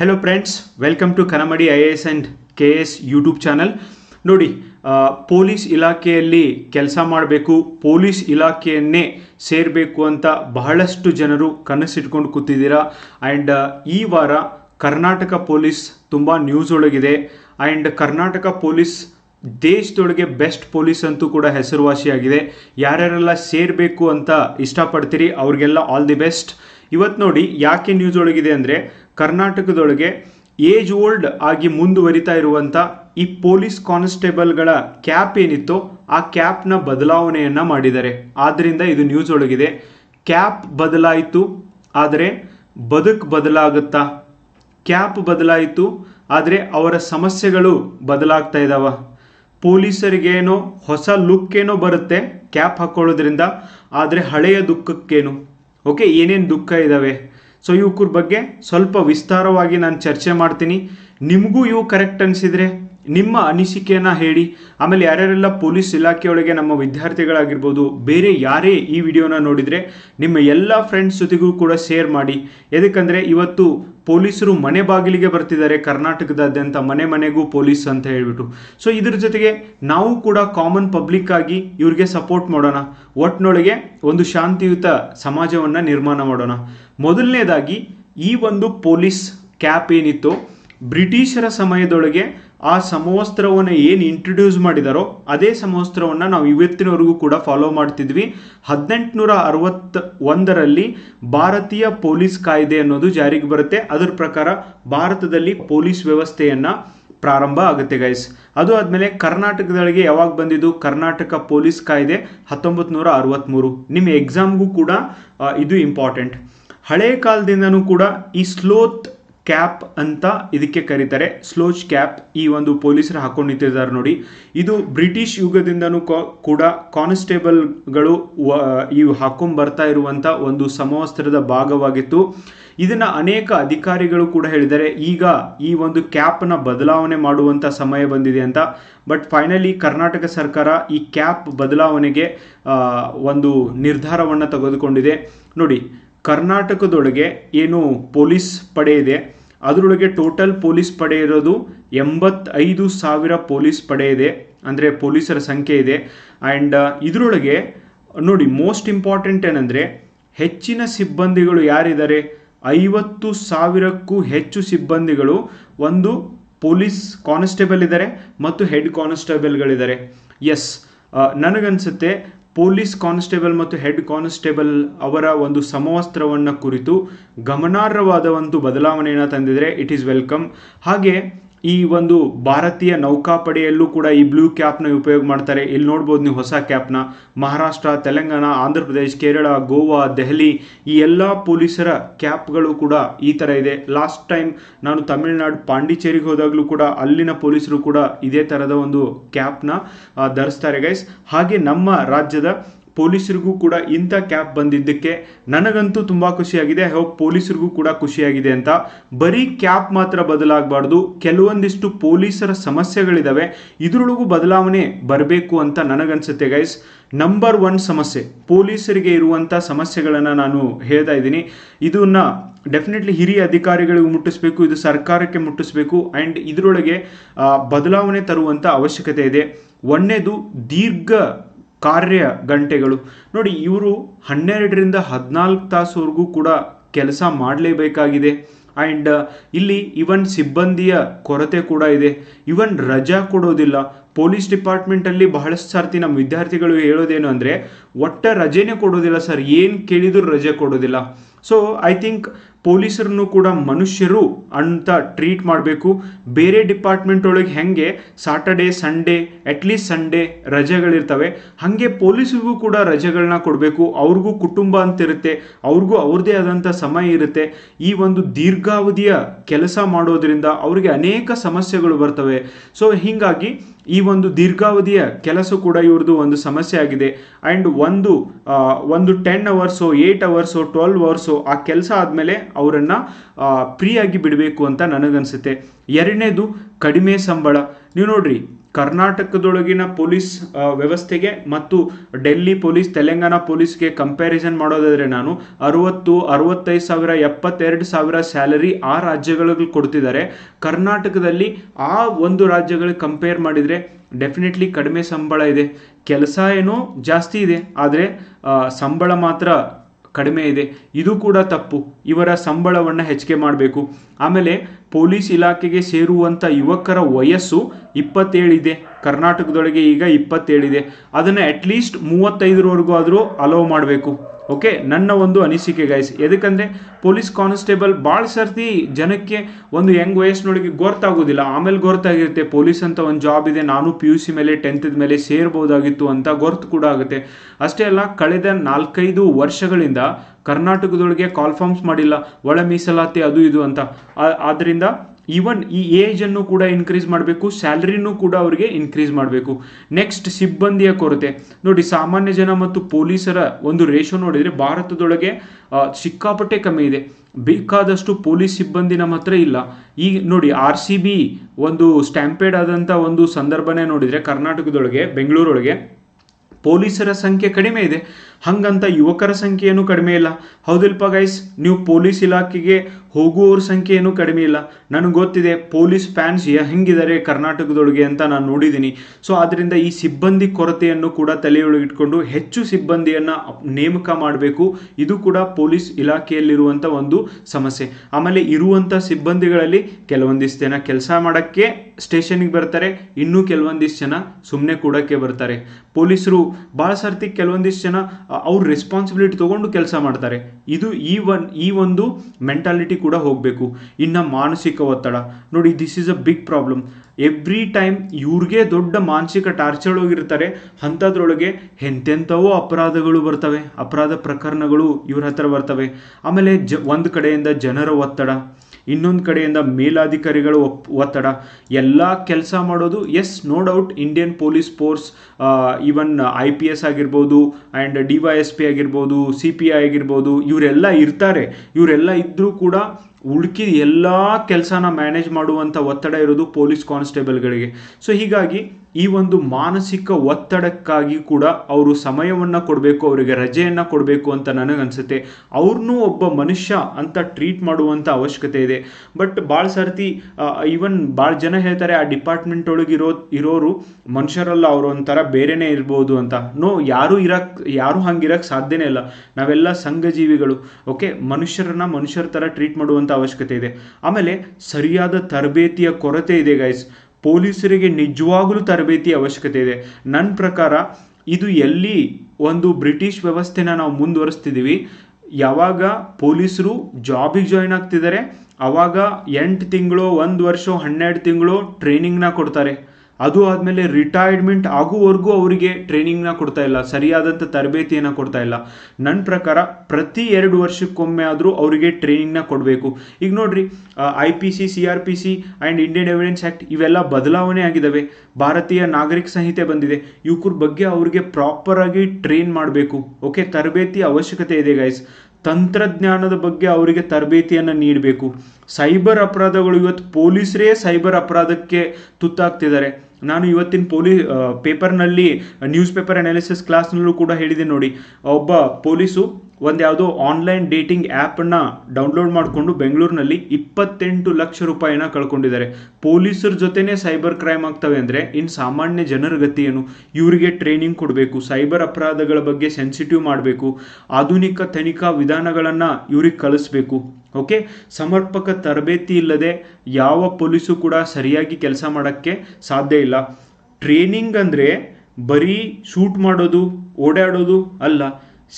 Hello friends welcome to Kanamadi I A S and K S YouTube channel ನೋಡಿ police ಇಲಾಖೆಯಲ್ಲಿ ಕೆಲಸ ಮಾಡಬೇಕು, police ಇಲಾಖೆಯನ್ನೇ ಸೇರಬೇಕು ಅಂತ ಬಹಳಷ್ಟು ಜನರು ಕನಸಿಟ್ಕೊಂಡು ಕೂತಿದ್ದೀರಾ? ಆ್ಯಂಡ್ ಈ ವಾರ ಕರ್ನಾಟಕ ಪೊಲೀಸ್ ತುಂಬ ನ್ಯೂಸ್ ಒಳಗಿದೆ. ಆ್ಯಂಡ್ ಕರ್ನಾಟಕ ಪೊಲೀಸ್ ದೇಶದೊಳಗೆ ಬೆಸ್ಟ್ ಪೊಲೀಸ್ ಅಂತೂ ಕೂಡ ಹೆಸರುವಾಸಿಯಾಗಿದೆ. ಯಾರ್ಯಾರೆಲ್ಲ ಸೇರಬೇಕು ಅಂತ ಇಷ್ಟಪಡ್ತೀರಿ, ಅವ್ರಿಗೆಲ್ಲ ಆಲ್ ದಿ ಬೆಸ್ಟ್ ಇವತ್ತು ನೋಡಿ ಯಾಕೆ ನ್ಯೂಸ್ ಒಳಗಿದೆ ಅಂದರೆ ಕರ್ನಾಟಕದೊಳಗೆ ಏಜ್ ಓಲ್ಡ್ ಆಗಿ ಮುಂದುವರಿತಾ ಇರುವಂಥ ಈ ಪೊಲೀಸ್ ಕಾನ್ಸ್ಟೇಬಲ್ಗಳ ಕ್ಯಾಪ್ ಏನಿತ್ತು ಆ ಕ್ಯಾಪ್ನ ಬದಲಾವಣೆಯನ್ನು ಮಾಡಿದ್ದಾರೆ. ಆದ್ದರಿಂದ ಇದು ನ್ಯೂಸ್ ಒಳಗಿದೆ. ಕ್ಯಾಪ್ ಬದಲಾಯಿತು, ಆದರೆ ಬದುಕು ಬದಲಾಗುತ್ತಾ? ಕ್ಯಾಪ್ ಬದಲಾಯಿತು, ಆದರೆ ಅವರ ಸಮಸ್ಯೆಗಳು ಬದಲಾಗ್ತಾ ಇದ್ದಾವ ಪೊಲೀಸರಿಗೇನೋ ಹೊಸ ಲುಕ್ ಏನೋ ಬರುತ್ತೆ ಕ್ಯಾಪ್ ಹಾಕೊಳ್ಳೋದ್ರಿಂದ, ಆದರೆ ಹಳೆಯ ದುಃಖಕ್ಕೇನು? ಓಕೆ, ಏನೇನು ದುಃಖ ಇದ್ದಾವೆ ಸೊ ಇವಕ್ರ ಬಗ್ಗೆ ಸ್ವಲ್ಪ ವಿಸ್ತಾರವಾಗಿ ನಾನು ಚರ್ಚೆ ಮಾಡ್ತೀನಿ. ನಿಮಗೂ ಇವು ಕರೆಕ್ಟ್ ಅನಿಸಿದರೆ ನಿಮ್ಮ ಅನಿಸಿಕೆಯನ್ನು ಹೇಳಿ. ಆಮೇಲೆ ಯಾರ್ಯಾರೆಲ್ಲ ಪೊಲೀಸ್ ಇಲಾಖೆಯೊಳಗೆ ನಮ್ಮ ವಿದ್ಯಾರ್ಥಿಗಳಾಗಿರ್ಬೋದು, ಬೇರೆ ಯಾರೇ ಈ ವಿಡಿಯೋನ ನೋಡಿದರೆ ನಿಮ್ಮ ಎಲ್ಲ ಫ್ರೆಂಡ್ಸ್ ಜೊತೆಗೂ ಕೂಡ ಶೇರ್ ಮಾಡಿ. ಎದಕ್ಕಂದರೆ ಇವತ್ತು ಪೊಲೀಸರು ಮನೆ ಬಾಗಿಲಿಗೆ ಬರ್ತಿದ್ದಾರೆ ಕರ್ನಾಟಕದಾದ್ಯಂತ, ಮನೆ ಮನೆಗೂ ಪೊಲೀಸ್ ಅಂತ ಹೇಳಿಬಿಟ್ಟು. ಸೊ ಇದ್ರ ಜೊತೆಗೆ ನಾವು ಕೂಡ ಕಾಮನ್ ಪಬ್ಲಿಕ್ ಆಗಿ ಇವ್ರಿಗೆ ಸಪೋರ್ಟ್ ಮಾಡೋಣ. ಒಟ್ಟಿನೊಳಗೆ ಒಂದು ಶಾಂತಿಯುತ ಸಮಾಜವನ್ನು ನಿರ್ಮಾಣ ಮಾಡೋಣ. ಮೊದಲನೇದಾಗಿ ಈ ಒಂದು ಪೊಲೀಸ್ ಕ್ಯಾಪ್ ಏನಿತ್ತು ಬ್ರಿಟಿಷರ ಸಮಯದೊಳಗೆ ಆ ಸಮವಸ್ತ್ರವನ್ನು ಏನು ಇಂಟ್ರೊಡ್ಯೂಸ್ ಮಾಡಿದಾರೋ ಅದೇ ಸಮವಸ್ತ್ರವನ್ನು ನಾವು ಇವತ್ತಿನವರೆಗೂ ಕೂಡ ಫಾಲೋ ಮಾಡ್ತಿದ್ವಿ. ಹದಿನೆಂಟುನೂರ ಅರವತ್ತ ಒಂದರಲ್ಲಿ ಭಾರತೀಯ ಪೊಲೀಸ್ ಕಾಯ್ದೆ ಅನ್ನೋದು ಜಾರಿಗೆ ಬರುತ್ತೆ. ಅದರ ಪ್ರಕಾರ ಭಾರತದಲ್ಲಿ ಪೊಲೀಸ್ ವ್ಯವಸ್ಥೆಯನ್ನು ಪ್ರಾರಂಭ ಆಗುತ್ತೆ ಗೈಸ್ ಅದು ಆದಮೇಲೆ ಕರ್ನಾಟಕದೊಳಗೆ ಯಾವಾಗ ಬಂದಿದ್ದು? ಕರ್ನಾಟಕ ಪೊಲೀಸ್ ಕಾಯ್ದೆ ಹತ್ತೊಂಬತ್ತು ನೂರ ಅರವತ್ತ್ಮೂರು ನಿಮ್ಮ ಎಕ್ಸಾಮ್ಗೂ ಕೂಡ ಇದು ಇಂಪಾರ್ಟೆಂಟ್ ಹಳೆ ಕಾಲದಿಂದನೂ ಕೂಡ ಈ ಸ್ಲೋತ್ ಕ್ಯಾಪ್ ಅಂತ ಇದಕ್ಕೆ ಕರೀತಾರೆ. ಸ್ಲೋಚ್ ಕ್ಯಾಪ್ ಈ ಒಂದು ಪೊಲೀಸರು ಹಾಕೊಂಡು ನಿಂತಿದ್ದಾರೆ ನೋಡಿ. ಇದು ಬ್ರಿಟಿಷ್ ಯುಗದಿಂದನೂ ಕೂಡ ಕಾನ್ಸ್ಟೇಬಲ್ಗಳು ಇವು ಹಾಕೊಂಡ್ ಬರ್ತಾ ಇರುವಂತ ಒಂದು ಸಮವಸ್ತ್ರದ ಭಾಗವಾಗಿತ್ತು. ಇದನ್ನು ಅನೇಕ ಅಧಿಕಾರಿಗಳು ಕೂಡ ಹೇಳಿದ್ದಾರೆ. ಈಗ ಈ ಒಂದು ಕ್ಯಾಪ್ನ ಬದಲಾವಣೆ ಮಾಡುವಂತ ಸಮಯ ಬಂದಿದೆ ಅಂತ. ಬಟ್ ಫೈನಲಿ ಕರ್ನಾಟಕ ಸರ್ಕಾರ ಈ ಕ್ಯಾಪ್ ಬದಲಾವಣೆಗೆ ಒಂದು ನಿರ್ಧಾರವನ್ನು ತೆಗೆದುಕೊಂಡಿದೆ. ನೋಡಿ ಕರ್ನಾಟಕದೊಳಗೆ ಏನು ಪೊಲೀಸ್ ಪಡೆ ಇದೆ? ಅದರೊಳಗೆ ಟೋಟಲ್ ಪೊಲೀಸ್ ಪಡೆ ಇರೋದು ಎಂಬತ್ತೈದು ಸಾವಿರ ಪೊಲೀಸ್ ಪಡೆ ಇದೆ. ಅಂದರೆ ಪೊಲೀಸರ ಸಂಖ್ಯೆ ಇದೆ. ಆ್ಯಂಡ್ ಇದರೊಳಗೆ ನೋಡಿ ಮೋಸ್ಟ್ ಇಂಪಾರ್ಟೆಂಟ್ ಏನಂದರೆ ಹೆಚ್ಚಿನ ಸಿಬ್ಬಂದಿಗಳು ಯಾರಿದ್ದಾರೆ? ಐವತ್ತು ಸಾವಿರಕ್ಕೂ ಹೆಚ್ಚು ಸಿಬ್ಬಂದಿಗಳು ಒಂದು ಪೊಲೀಸ್ ಕಾನ್ಸ್ಟೇಬಲ್ ಇದ್ದಾರೆ ಮತ್ತು ಹೆಡ್ ಕಾನ್ಸ್ಟೇಬಲ್ಗಳಿದ್ದಾರೆ. ಎಸ್ ನನಗನ್ಸುತ್ತೆ ಪೊಲೀಸ್ ಕಾನ್ಸ್ಟೇಬಲ್ ಮತ್ತು ಹೆಡ್ ಕಾನ್ಸ್ಟೇಬಲ್ ಅವರ ಒಂದು ಸಮವಸ್ತ್ರವನ್ನು ಕುರಿತು ಗಮನಾರ್ಹವಾದ ಒಂದು ಬದಲಾವಣೆಯನ್ನು ತಂದಿದ್ರೆ ಇಟ್ ಈಸ್ ವೆಲ್ಕಮ್ ಹಾಗೆ ಈ ಒಂದು ಭಾರತೀಯ ನೌಕಾಪಡೆಯಲ್ಲೂ ಕೂಡ ಈ ಬ್ಲೂ ಕ್ಯಾಪ್ನ ಉಪಯೋಗ ಮಾಡ್ತಾರೆ. ಇಲ್ಲಿ ನೋಡ್ಬೋದು ನೀವು ಹೊಸ ಕ್ಯಾಪ್ನ. ಮಹಾರಾಷ್ಟ್ರ, ತೆಲಂಗಾಣ ಆಂಧ್ರ ಪ್ರದೇಶ್ ಕೇರಳ, ಗೋವಾ, ದೆಹಲಿ ಈ ಎಲ್ಲ ಪೊಲೀಸರ ಕ್ಯಾಪ್ಗಳು ಕೂಡ ಈ ಥರ ಇದೆ. ಲಾಸ್ಟ್ ಟೈಮ್ ನಾನು ತಮಿಳುನಾಡು ಪಾಂಡಿಚೇರಿಗೆ ಹೋದಾಗಲೂ ಕೂಡ ಅಲ್ಲಿನ ಪೊಲೀಸರು ಕೂಡ ಇದೇ ಥರದ ಒಂದು ಕ್ಯಾಪ್ನ ಧರಿಸ್ತಾರೆ. ಗೈಸ್ ಹಾಗೆ ನಮ್ಮ ರಾಜ್ಯದ ಪೊಲೀಸರಿಗೂ ಕೂಡ ಇಂಥ ಕ್ಯಾಪ್ ಬಂದಿದ್ದಕ್ಕೆ ನನಗಂತೂ ತುಂಬ ಖುಷಿಯಾಗಿದೆ. ಐ ಹೋಪ್ ಪೊಲೀಸರಿಗೂ ಕೂಡ ಖುಷಿಯಾಗಿದೆ ಅಂತ. ಬರೀ ಕ್ಯಾಪ್ ಮಾತ್ರ ಬದಲಾಗಬಾರ್ದು. ಕೆಲವೊಂದಿಷ್ಟು ಪೊಲೀಸರ ಸಮಸ್ಯೆಗಳಿದ್ದಾವೆ ಇದರೊಳಗೂ ಬದಲಾವಣೆ ಬರಬೇಕು ಅಂತ ನನಗನ್ಸುತ್ತೆ ಗೈಸ್ ನಂಬರ್ ಒನ್ ಸಮಸ್ಯೆ. ಪೊಲೀಸರಿಗೆ ಇರುವಂಥ ಸಮಸ್ಯೆಗಳನ್ನು ನಾನು ಹೇಳ್ತಾ ಇದ್ದೀನಿ. ಇದನ್ನ ಡೆಫಿನೆಟ್ಲಿ ಹಿರಿಯ ಅಧಿಕಾರಿಗಳಿಗೂ ಮುಟ್ಟಿಸ್ಬೇಕು, ಇದು ಸರ್ಕಾರಕ್ಕೆ ಮುಟ್ಟಿಸ್ಬೇಕು ಆ್ಯಂಡ್ ಇದರೊಳಗೆ ಬದಲಾವಣೆ ತರುವಂಥ ಅವಶ್ಯಕತೆ ಇದೆ. ಒಂದೇದು, ದೀರ್ಘ ಕಾರ್ಯ ಗಂಟೆಗಳು ನೋಡಿ, ಇವರು ಹನ್ನೆರಡರಿಂದ ಹದಿನಾಲ್ಕು ತಾಸುವರೆಗೂ ಕೂಡ ಕೆಲಸ ಮಾಡಲೇಬೇಕಾಗಿದೆ. ಆ್ಯಂಡ್ ಇಲ್ಲಿ ಇವನ್ ಸಿಬ್ಬಂದಿಯ ಕೊರತೆ ಕೂಡ ಇದೆ. ಇವನ್ ರಜಾ ಕೊಡೋದಿಲ್ಲ. ಪೊಲೀಸ್ ಡಿಪಾರ್ಟ್ಮೆಂಟಲ್ಲಿ ಬಹಳಷ್ಟು ಸರ್ತಿ ನಮ್ಮ ವಿದ್ಯಾರ್ಥಿಗಳು ಹೇಳೋದೇನು ಅಂದರೆ, ಒಟ್ಟ ರಜೆನೇ ಕೊಡೋದಿಲ್ಲ ಸರ್. ಏನು ಕೇಳಿದ್ರು ರಜೆ ಕೊಡೋದಿಲ್ಲ. ಸೊ ಐ ಥಿಂಕ್ ಪೊಲೀಸರನ್ನು ಕೂಡ ಮನುಷ್ಯರು ಅಂತ ಟ್ರೀಟ್ ಮಾಡಬೇಕು. ಬೇರೆ ಡಿಪಾರ್ಟ್ಮೆಂಟ್ ಒಳಗೆ ಹೆಂಗೆ Saturday Sunday at least Sunday ರಜೆಗಳಿರ್ತವೆ. ಹಾಗೆ ಪೊಲೀಸರಿಗೂ ಕೂಡ ರಜೆಗಳನ್ನ ಕೊಡಬೇಕು. ಅವ್ರಿಗೂ ಕುಟುಂಬ ಅಂತ ಇರುತ್ತೆ ಅವ್ರಿಗೂ ಅವ್ರದ್ದೇ ಆದಂಥ ಸಮಯ ಇರುತ್ತೆ. ಈ ಒಂದು ದೀರ್ಘಾವಧಿಯ ಕೆಲಸ ಮಾಡೋದ್ರಿಂದ ಅವರಿಗೆ ಅನೇಕ ಸಮಸ್ಯೆಗಳು ಬರ್ತವೆ. ಸೊ ಹೀಗಾಗಿ ಈ ಒಂದು ದೀರ್ಘಾವಧಿಯ ಕೆಲಸ ಕೂಡ ಇವ್ರದ್ದು ಒಂದು ಸಮಸ್ಯೆ ಆಗಿದೆ. ಆ್ಯಂಡ್ ಒಂದು ಒಂದು ten hours eight hours twelve hours ಆ ಕೆಲಸ ಆದಮೇಲೆ ಅವರನ್ನು ಫ್ರೀಯಾಗಿ ಬಿಡಬೇಕು ಅಂತ ನನಗನ್ಸುತ್ತೆ. ಎರಡನೇದು ಕಡಿಮೆ ಸಂಬಳ. ನೀವು ನೋಡ್ರಿ ಕರ್ನಾಟಕದೊಳಗಿನ ಪೊಲೀಸ್ ವ್ಯವಸ್ಥೆಗೆ ಮತ್ತು ಡೆಲ್ಲಿ ಪೊಲೀಸ್, ತೆಲಂಗಾಣ ಪೊಲೀಸ್ಗೆ ಕಂಪ್ಯಾರಿಸನ್ ಮಾಡೋದಾದರೆ ನಾನು ಅರುವತ್ತು, ಅರವತ್ತೈದು ಸಾವಿರ, ಎಪ್ಪತ್ತೆರಡು ಸಾವಿರ ಸ್ಯಾಲರಿ ಆ ರಾಜ್ಯಗಳಿಗೆ ಕೊಡ್ತಿದ್ದಾರೆ. ಕರ್ನಾಟಕದಲ್ಲಿ ಆ ಒಂದು ರಾಜ್ಯಗಳಿಗೆ ಕಂಪೇರ್ ಮಾಡಿದರೆ ಡೆಫಿನೆಟ್ಲಿ ಕಡಿಮೆ ಸಂಬಳ ಇದೆ. ಕೆಲಸ ಏನೋ ಜಾಸ್ತಿ ಇದೆ. ಆದರೆ ಸಂಬಳ ಮಾತ್ರ ಕಡಿಮೆ ಇದೆ. ಇದು ಕೂಡ ತಪ್ಪು. ಇವರ ಸಂಬಳವನ್ನು ಹೆಚ್ಚಿಗೆ ಮಾಡಬೇಕು. ಆಮೇಲೆ ಪೊಲೀಸ್ ಇಲಾಖೆಗೆ ಸೇರುವಂಥ ಯುವಕರ ವಯಸ್ಸು ಇಪ್ಪತ್ತೇಳಿದೆ. ಕರ್ನಾಟಕದೊಳಗೆ ಈಗ ಇಪ್ಪತ್ತೇಳಿದೆ. ಅದನ್ನು ಅಟ್ಲೀಸ್ಟ್ ಮೂವತ್ತೈದರವರೆಗೂ ಆದರೂ ಅಲೋ ಮಾಡಬೇಕು. ಓಕೆ, ನನ್ನ ಒಂದು ಅನಿಸಿಕೆ ಗೈಸ್ ಎದಕ್ಕಂದ್ರೆ ಪೊಲೀಸ್ ಕಾನ್ಸ್ಟೇಬಲ್ ಭಾಳ ಸರ್ತಿ ಜನಕ್ಕೆ ಒಂದು ಯಂಗ್ ವಯಸ್ಸಿನೊಳಗೆ ಗೊತ್ತಾಗೋದಿಲ್ಲ ಆಮೇಲೆ ಗೊತ್ತಾಗಿರುತ್ತೆ ಪೊಲೀಸ್ ಅಂತ ಒಂದು ಜಾಬ್ ಇದೆ, ನಾನು ಪಿ ಯು ಸಿ ಮೇಲೆ ಟೆಂತ್ದ ಮೇಲೆ ಸೇರ್ಬೋದಾಗಿತ್ತು ಅಂತ ಗೊರ್ತು ಕೂಡ ಆಗುತ್ತೆ. ಅಷ್ಟೇ ಅಲ್ಲ, ಕಳೆದ ನಾಲ್ಕೈದು ವರ್ಷಗಳಿಂದ ಕರ್ನಾಟಕದೊಳಗೆ ಕಾಲ್ಫಾರ್ಮ್ಸ್ ಮಾಡಿಲ್ಲ, ಒಳ ಮೀಸಲಾತಿ ಅದು ಇದು ಅಂತ. ಆದ್ದರಿಂದ ಈವನ್ ಈ ಏಜನ್ನು ಕೂಡ ಇನ್ಕ್ರೀಸ್ ಮಾಡಬೇಕು ಸ್ಯಾಲ್ರಿನೂ ಕೂಡ ಅವರಿಗೆ ಇನ್ಕ್ರೀಸ್ ಮಾಡಬೇಕು. ನೆಕ್ಸ್ಟ್ ಸಿಬ್ಬಂದಿಯ ಕೊರತೆ. ನೋಡಿ, ಸಾಮಾನ್ಯ ಜನ ಮತ್ತು ಪೊಲೀಸರ ಒಂದು ರೇಷೋ ನೋಡಿದರೆ ಭಾರತದೊಳಗೆ ಸಿಕ್ಕಾಪಟ್ಟೆ ಕಮ್ಮಿ ಇದೆ. ಬೇಕಾದಷ್ಟು ಪೊಲೀಸ್ ಸಿಬ್ಬಂದಿ ನಮ್ಮ ಹತ್ರ ಇಲ್ಲ. ಈಗ ನೋಡಿ ಆರ್ ಸಿ ಬಿ ಒಂದು ಸ್ಟ್ಯಾಂಪೇಡ್ ಆದಂಥ ಒಂದು ಸಂದರ್ಭನೇ ನೋಡಿದರೆ ಕರ್ನಾಟಕದೊಳಗೆ, ಬೆಂಗಳೂರೊಳಗೆ ಪೊಲೀಸರ ಸಂಖ್ಯೆ ಕಡಿಮೆ ಇದೆ. ಹಂಗಂತ ಯುವಕರ ಸಂಖ್ಯೆಯೂ ಕಡಿಮೆ ಇಲ್ಲ. ಹೌದಿಲ್ಪ ಗೈಸ್ ನೀವು ಪೊಲೀಸ್ ಇಲಾಖೆಗೆ ಹೋಗುವವ್ರ ಸಂಖ್ಯೆಯೂ ಕಡಿಮೆ ಇಲ್ಲ. ನನಗೆ ಗೊತ್ತಿದೆ, ಪೊಲೀಸ್ ಫ್ಯಾನ್ಸ್ ಹೆಂಗಿದ್ದಾರೆ ಕರ್ನಾಟಕದೊಳಗೆ ಅಂತ ನಾನು ನೋಡಿದ್ದೀನಿ ಸೊ ಆದ್ದರಿಂದ ಈ ಸಿಬ್ಬಂದಿ ಕೊರತೆಯನ್ನು ಕೂಡ ತಲೆಯೊಳಗೆ ಇಟ್ಕೊಂಡು ಹೆಚ್ಚು ಸಿಬ್ಬಂದಿಯನ್ನು ನೇಮಕ ಮಾಡಬೇಕು. ಇದು ಕೂಡ ಪೊಲೀಸ್ ಇಲಾಖೆಯಲ್ಲಿರುವಂಥ ಒಂದು ಸಮಸ್ಯೆ. ಆಮೇಲೆ ಇರುವಂಥ ಸಿಬ್ಬಂದಿಗಳಲ್ಲಿ ಕೆಲವೊಂದಿಷ್ಟು ಜನ ಕೆಲಸ ಮಾಡೋಕ್ಕೆ ಸ್ಟೇಷನಿಗೆ ಬರ್ತಾರೆ, ಇನ್ನೂ ಕೆಲವೊಂದಿಷ್ಟು ಜನ ಸುಮ್ಮನೆ ಕೂಡಕ್ಕೆ ಬರ್ತಾರೆ. ಪೊಲೀಸರು ಭಾಳ ಸರ್ತಿ ಕೆಲವೊಂದಿಷ್ಟು ಜನ ಅವ್ರ ರೆಸ್ಪಾನ್ಸಿಬಿಲಿಟಿ ತೊಗೊಂಡು ಕೆಲಸ ಮಾಡ್ತಾರೆ. ಇದು ಈ ಒನ್, ಈ ಒಂದು ಮೆಂಟಾಲಿಟಿ ಕೂಡ ಹೋಗಬೇಕು. ಇನ್ನು ಮಾನಸಿಕ ಒತ್ತಡ. ನೋಡಿ this is a big problem every time ಇವ್ರಿಗೆ ದೊಡ್ಡ ಮಾನಸಿಕ ಟಾರ್ಚರ್ ಹೋಗಿರ್ತಾರೆ, ಅಂಥದ್ರೊಳಗೆ ಎಂತೆಂಥವೋ ಅಪರಾಧಗಳು ಬರ್ತವೆ. ಅಪರಾಧ ಪ್ರಕರಣಗಳು ಇವ್ರ ಹತ್ರ ಬರ್ತವೆ. ಆಮೇಲೆ ಜ, ಒಂದು ಕಡೆಯಿಂದ ಜನರ ಒತ್ತಡ. ಇನ್ನೊಂದು ಕಡೆಯಿಂದ ಮೇಲಾಧಿಕಾರಿಗಳು ಒತ್ತಡ. ಎಲ್ಲ ಕೆಲಸ ಮಾಡೋದು yes no doubt Indian police force even I P S ಆಗಿರ್ಬೋದು and D Y S P ಆಗಿರ್ಬೋದು ಸಿ ಪಿ ಐ ಆಗಿರ್ಬೋದು, ಇವರೆಲ್ಲ ಇರ್ತಾರೆ. ಇವರೆಲ್ಲ ಇದ್ದರೂ ಕೂಡ ಉಳ್ಕಿ ಎಲ್ಲ ಕೆಲಸನ ಮ್ಯಾನೇಜ್ ಮಾಡುವಂಥ ಒತ್ತಡ ಇರೋದು ಪೊಲೀಸ್ ಕಾನ್ಸ್ಟೇಬಲ್ಗಳಿಗೆ ಸೊ ಹೀಗಾಗಿ ಈ ಒಂದು ಮಾನಸಿಕ ಒತ್ತಡಕ್ಕಾಗಿ ಕೂಡ ಅವರು ಸಮಯವನ್ನು ಕೊಡಬೇಕು, ಅವರಿಗೆ ರಜೆಯನ್ನು ಕೊಡಬೇಕು ಅಂತ ನನಗನ್ಸುತ್ತೆ. ಅವ್ರನ್ನೂ ಒಬ್ಬ ಮನುಷ್ಯ ಅಂತ ಟ್ರೀಟ್ ಮಾಡುವಂಥ ಅವಶ್ಯಕತೆ ಇದೆ. ಬಟ್ ಭಾಳ ಸರ್ತಿ ಈವನ್ ಭಾಳ ಜನ ಹೇಳ್ತಾರೆ, ಆ ಡಿಪಾರ್ಟ್ಮೆಂಟ್ ಒಳಗೆ ಇರೋ, ಇರೋರು ಮನುಷ್ಯರಲ್ಲ, ಅವರು ಒಂಥರ ಬೇರೆನೇ ಇರ್ಬೋದು ಅಂತ. ನೋ ಯಾರು ಇರಕ್, ಯಾರು ಹಂಗಿರಕ್ಕೆ ಸಾಧ್ಯನೇ ಇಲ್ಲ. ನಾವೆಲ್ಲ ಸಂಘಜೀವಿಗಳು ಓಕೆ ಮನುಷ್ಯರನ್ನ ಮನುಷ್ಯರ ಥರ ಟ್ರೀಟ್ ಮಾಡುವಂಥ ಅವಶ್ಯಕತೆ ಇದೆ. ಆಮೇಲೆ ಸರಿಯಾದ ತರಬೇತಿಯ ಕೊರತೆ ಇದೆ ಗೈಸ್ ಪೊಲೀಸರಿಗೆ ನಿಜವಾಗಲೂ ತರಬೇತಿ ಅವಶ್ಯಕತೆ ಇದೆ. ನನ್ನ ಪ್ರಕಾರ ಇದು ಎಲ್ಲಿ ಒಂದು ಬ್ರಿಟಿಷ್ ವ್ಯವಸ್ಥೆನ ನಾವು ಮುಂದುವರಿಸ್ತಿದ್ದೀವಿ ಯಾವಾಗ ಪೊಲೀಸರು ಜಾಬಿಗೆ ಜಾಯ್ನ್ ಆಗ್ತಿದ್ದಾರೆ, ಅವಾಗ ಎಂಟು ತಿಂಗಳು, ಒಂದು ವರ್ಷ, ಹನ್ನೆರಡು ತಿಂಗಳು ಟ್ರೈನಿಂಗ್ನ ಕೊಡ್ತಾರೆ. ಅದು ಆದಮೇಲೆ ರಿಟೈರ್ಮೆಂಟ್ ಆಗುವವರೆಗೂ ಅವರಿಗೆ ಟ್ರೈನಿಂಗ್ನ ಕೊಡ್ತಾ ಇಲ್ಲ ಸರಿಯಾದಂಥ ತರಬೇತಿಯನ್ನು ಕೊಡ್ತಾ ಇಲ್ಲ. ನನ್ನ ಪ್ರಕಾರ ಪ್ರತಿ ಎರಡು ವರ್ಷಕ್ಕೊಮ್ಮೆ ಆದರೂ ಅವರಿಗೆ ಟ್ರೈನಿಂಗ್ನ ಕೊಡಬೇಕು. ಈಗ ನೋಡ್ರಿ I P C C R P C and Indian evidence act ಇವೆಲ್ಲ ಬದಲಾವಣೆ ಆಗಿದ್ದಾವೆ ಭಾರತೀಯ ನಾಗರಿಕ ಸಂಹಿತೆ ಬಂದಿದೆ. ಇವ್ರ ಬಗ್ಗೆ ಅವ್ರಿಗೆ ಪ್ರಾಪರಾಗಿ ಟ್ರೈನ್ ಮಾಡಬೇಕು. ಓಕೆ ತರಬೇತಿ ಅವಶ್ಯಕತೆ ಇದೆ ಗೈಸ್ ತಂತ್ರಜ್ಞಾನದ ಬಗ್ಗೆ ಅವರಿಗೆ ತರಬೇತಿಯನ್ನು ನೀಡಬೇಕು. ಸೈಬರ್ ಅಪರಾಧಗಳು ಇವತ್ತು ಪೊಲೀಸರೇ ಸೈಬರ್ ಅಪರಾಧಕ್ಕೆ ತುತ್ತಾಗ್ತಿದ್ದಾರೆ. ನಾನು ಇವತ್ತಿನ ಪೊಲೀ ಪೇಪರ್ನಲ್ಲಿ ನ್ಯೂಸ್ ಪೇಪರ್ ಅನಾಲಿಸಿಸ್ ಕ್ಲಾಸ್ನಲ್ಲೂ ಕೂಡ ಹೇಳಿದೆ ನೋಡಿ. ಒಬ್ಬ ಪೊಲೀಸು ಒಂದು ಯಾವುದೋ ಆನ್ಲೈನ್ ಡೇಟಿಂಗ್ ಆ್ಯಪನ್ನು ಡೌನ್ಲೋಡ್ ಮಾಡಿಕೊಂಡು ಬೆಂಗಳೂರಿನಲ್ಲಿ ಇಪ್ಪತ್ತೆಂಟು ಲಕ್ಷ ರೂಪಾಯಿನ ಕಳ್ಕೊಂಡಿದ್ದಾರೆ. ಪೊಲೀಸರ ಜೊತೆನೇ ಸೈಬರ್ ಕ್ರೈಮ್ ಆಗ್ತವೆ ಅಂದರೆ ಇನ್ನು ಸಾಮಾನ್ಯ ಜನರ ಗತಿ ಏನು? ಇವರಿಗೆ ಟ್ರೈನಿಂಗ್ ಕೊಡಬೇಕು ಸೈಬರ್ ಅಪರಾಧಗಳ ಬಗ್ಗೆ ಸೆನ್ಸಿಟಿವ್ ಮಾಡಬೇಕು, ಆಧುನಿಕ ತನಿಖಾ ವಿಧಾನಗಳನ್ನು ಇವ್ರಿಗೆ ಕಲಿಸ್ಬೇಕು ಓಕೆ ಸಮರ್ಪಕ ತರಬೇತಿ ಇಲ್ಲದೆ ಯಾವ ಪೊಲೀಸು ಕೂಡ ಸರಿಯಾಗಿ ಕೆಲಸ ಮಾಡೋಕ್ಕೆ ಸಾಧ್ಯ ಇಲ್ಲ. ಟ್ರೈನಿಂಗ್ ಅಂದರೆ ಬರೀ ಶೂಟ್ ಮಾಡೋದು, ಓಡಾಡೋದು ಅಲ್ಲ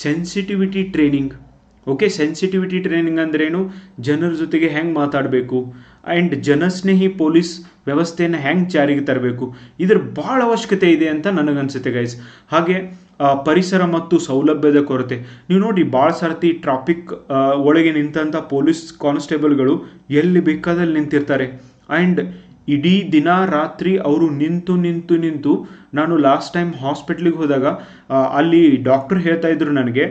sensitivity training okay sensitivity training ಅಂದ್ರೇನು? ಜನರ ಜೊತೆಗೆ ಹೆಂಗೆ ಮಾತಾಡಬೇಕು? ಆ್ಯಂಡ್ ಜನಸ್ನೇಹಿ ಪೊಲೀಸ್ ವ್ಯವಸ್ಥೆಯನ್ನು ಹೆಂಗೆ ಜಾರಿಗೆ ತರಬೇಕು? ಇದ್ರ ಭಾಳ ಅವಶ್ಯಕತೆ ಇದೆ ಅಂತ ನನಗನ್ಸುತ್ತೆ ಗೈಸ್ ಹಾಗೆ ಪರಿಸರ ಮತ್ತು ಸೌಲಭ್ಯದ ಕೊರತೆ. ನೀವು ನೋಡಿ ಭಾಳ ಸರ್ತಿ ಟ್ರಾಫಿಕ್ ಒಳಗೆ ನಿಂತಂಥ ಪೊಲೀಸ್ ಕಾನ್ಸ್ಟೇಬಲ್ಗಳು ಎಲ್ಲಿ ಬೇಕಾದಲ್ಲಿ ನಿಂತಿರ್ತಾರೆ. ಆ್ಯಂಡ್ ಇಡೀ ದಿನ ರಾತ್ರಿ ಅವರು ನಿಂತು ನಿಂತು ನಿಂತು, ನಾನು ಲಾಸ್ಟ್ ಟೈಮ್ ಹಾಸ್ಪಿಟ್ಲಿಗೆ ಹೋದಾಗ ಅಲ್ಲಿ ಡಾಕ್ಟರ್ ಹೇಳ್ತಾ ಇದ್ರು ನನಗೆ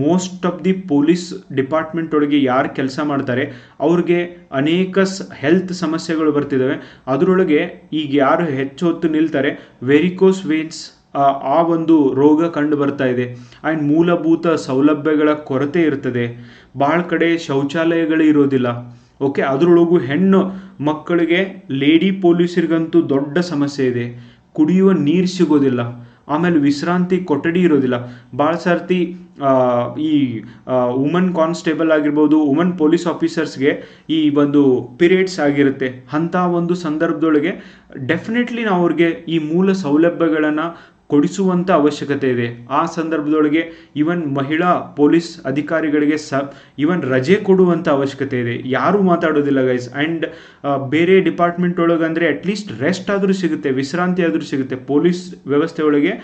most of the police department ಒಳಗೆ ಯಾರು ಕೆಲಸ ಮಾಡ್ತಾರೆ, ಅವ್ರಿಗೆ ಅನೇಕ ಹೆಲ್ತ್ ಸಮಸ್ಯೆಗಳು ಬರ್ತಿದ್ದಾವೆ ಅದರೊಳಗೆ ಈಗ ಯಾರು ಹೆಚ್ಚು ಹೊತ್ತು ನಿಲ್ತಾರೆ ವೆರಿಕೋಸ್ ವೇನ್ಸ್ ಆ ಒಂದು ರೋಗ ಕಂಡು ಬರ್ತಾ ಇದೆ. ಆ್ಯಂಡ್ ಮೂಲಭೂತ ಸೌಲಭ್ಯಗಳ ಕೊರತೆ ಇರ್ತದೆ. ಭಾಳ ಕಡೆ ಶೌಚಾಲಯಗಳು ಇರೋದಿಲ್ಲ. ಓಕೆ, ಅದರೊಳಗೂ ಹೆಣ್ಣು ಮಕ್ಕಳಿಗೆ ಲೇಡಿ ಪೊಲೀಸರಿಗಂತೂ ದೊಡ್ಡ ಸಮಸ್ಯೆ ಇದೆ. ಕುಡಿಯುವ ನೀರು ಸಿಗೋದಿಲ್ಲ. ಆಮೇಲೆ ವಿಶ್ರಾಂತಿ ಕೊಠಡಿ ಇರೋದಿಲ್ಲ. ಭಾಳ ಸರ್ತಿ ಈ ವುಮನ್ ಕಾನ್ಸ್ಟೇಬಲ್ ಆಗಿರ್ಬೋದು ವುಮನ್ ಪೊಲೀಸ್ ಆಫೀಸರ್ಸ್ಗೆ ಈ ಒಂದು ಪೀರಿಯಡ್ಸ್ ಆಗಿರುತ್ತೆ. ಅಂಥ ಒಂದು ಸಂದರ್ಭದೊಳಗೆ ಡೆಫಿನೆಟ್ಲಿ ನಾವು ಅವ್ರಿಗೆ ಈ ಮೂಲ ಸೌಲಭ್ಯಗಳನ್ನು ಕೊಡಿಸುವಂಥ ಅವಶ್ಯಕತೆ ಇದೆ. ಆ ಸಂದರ್ಭದೊಳಗೆ ಇವನ್ ಮಹಿಳಾ ಪೊಲೀಸ್ ಅಧಿಕಾರಿಗಳಿಗೆ ಸ, ಇವನ್ ರಜೆ ಕೊಡುವಂಥ ಅವಶ್ಯಕತೆ ಇದೆ. ಯಾರೂ ಮಾತಾಡೋದಿಲ್ಲ ಗೈಸ್ ಆ್ಯಂಡ್ ಬೇರೆ ಡಿಪಾರ್ಟ್ಮೆಂಟ್ ಒಳಗೆ ಅಂದರೆ ಅಟ್ಲೀಸ್ಟ್ ರೆಸ್ಟ್ ಆದರೂ ಸಿಗುತ್ತೆ, ವಿಶ್ರಾಂತಿ ಆದರೂ ಸಿಗುತ್ತೆ. ಪೊಲೀಸ್ ವ್ಯವಸ್ಥೆ ಒಳಗೆ